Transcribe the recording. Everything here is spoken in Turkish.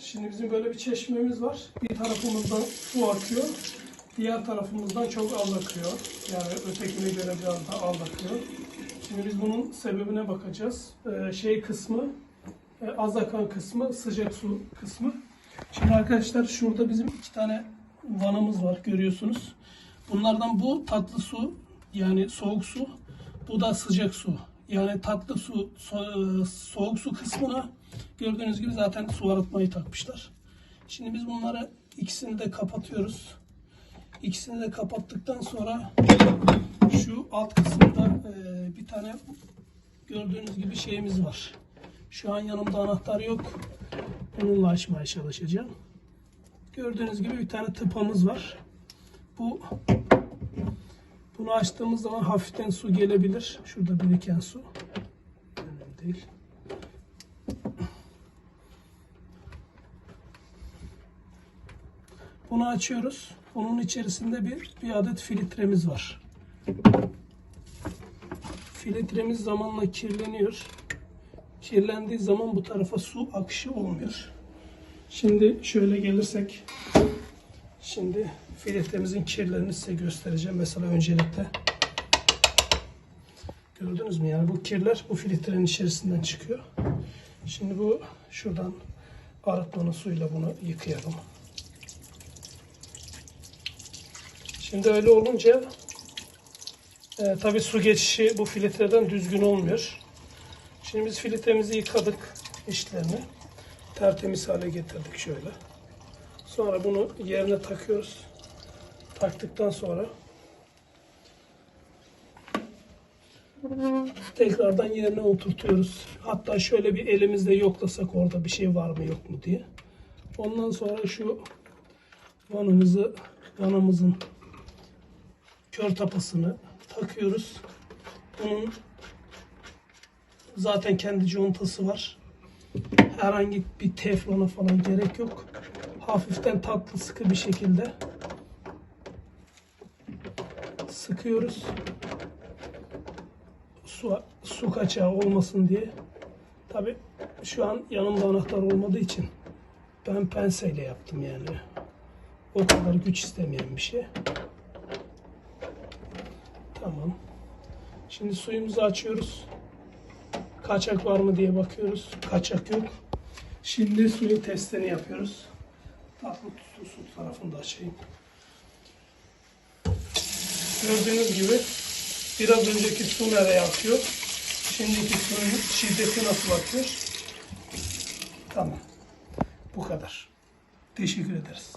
Şimdi bizim böyle bir çeşmemiz var. Bir tarafımızdan su akıyor. Diğer tarafımızdan çok az akıyor. Yani ötekine göre biraz daha az akıyor. Şimdi biz bunun sebebine bakacağız. Ee, şey kısmı, e, az akan kısmı, sıcak su kısmı. Şimdi arkadaşlar şurada bizim iki tane vanamız var görüyorsunuz. Bunlardan bu tatlı su yani soğuk su. Bu da sıcak su. Yani tatlı su, so- soğuk su kısmına gördüğünüz gibi zaten su arıtmayı takmışlar. Şimdi biz bunları ikisini de kapatıyoruz. İkisini de kapattıktan sonra şu alt kısımda e, bir tane gördüğünüz gibi şeyimiz var. Şu an yanımda anahtar yok. Onunla açmaya çalışacağım. Gördüğünüz gibi bir tane tıpamız var. Bu bunu açtığımız zaman hafiften su gelebilir. Şurada biriken su. Önemli değil. Bunu açıyoruz. Bunun içerisinde bir, bir adet filtremiz var. Filtremiz zamanla kirleniyor. Kirlendiği zaman bu tarafa su akışı olmuyor. Şimdi şöyle gelirsek Şimdi filtremizin kirlerini size göstereceğim. Mesela öncelikle gördünüz mü? Yani bu kirler bu filtrenin içerisinden çıkıyor. Şimdi bu şuradan arıtmanın suyla bunu yıkayalım. Şimdi öyle olunca e, tabi su geçişi bu filtreden düzgün olmuyor. Şimdi biz filtremizi yıkadık içlerini. Tertemiz hale getirdik şöyle. Sonra bunu yerine takıyoruz. Taktıktan sonra tekrardan yerine oturtuyoruz. Hatta şöyle bir elimizle yoklasak orada bir şey var mı yok mu diye. Ondan sonra şu vanamızı vanamızın kör tapasını takıyoruz. Bunun zaten kendi contası var. Herhangi bir teflona falan gerek yok. Hafiften tatlı sıkı bir şekilde sıkıyoruz. Su, su kaçağı olmasın diye. Tabi şu an yanımda anahtar olmadığı için ben penseyle yaptım yani. O kadar güç istemeyen bir şey. Tamam. Şimdi suyumuzu açıyoruz. Kaçak var mı diye bakıyoruz. Kaçak yok. Şimdi suyun testini yapıyoruz. Tuzlu su tarafını da açayım. Gördüğünüz gibi biraz önceki su nereye akıyor? Şimdiki suyun şiddeti nasıl akıyor? Tamam. Bu kadar. Teşekkür ederiz.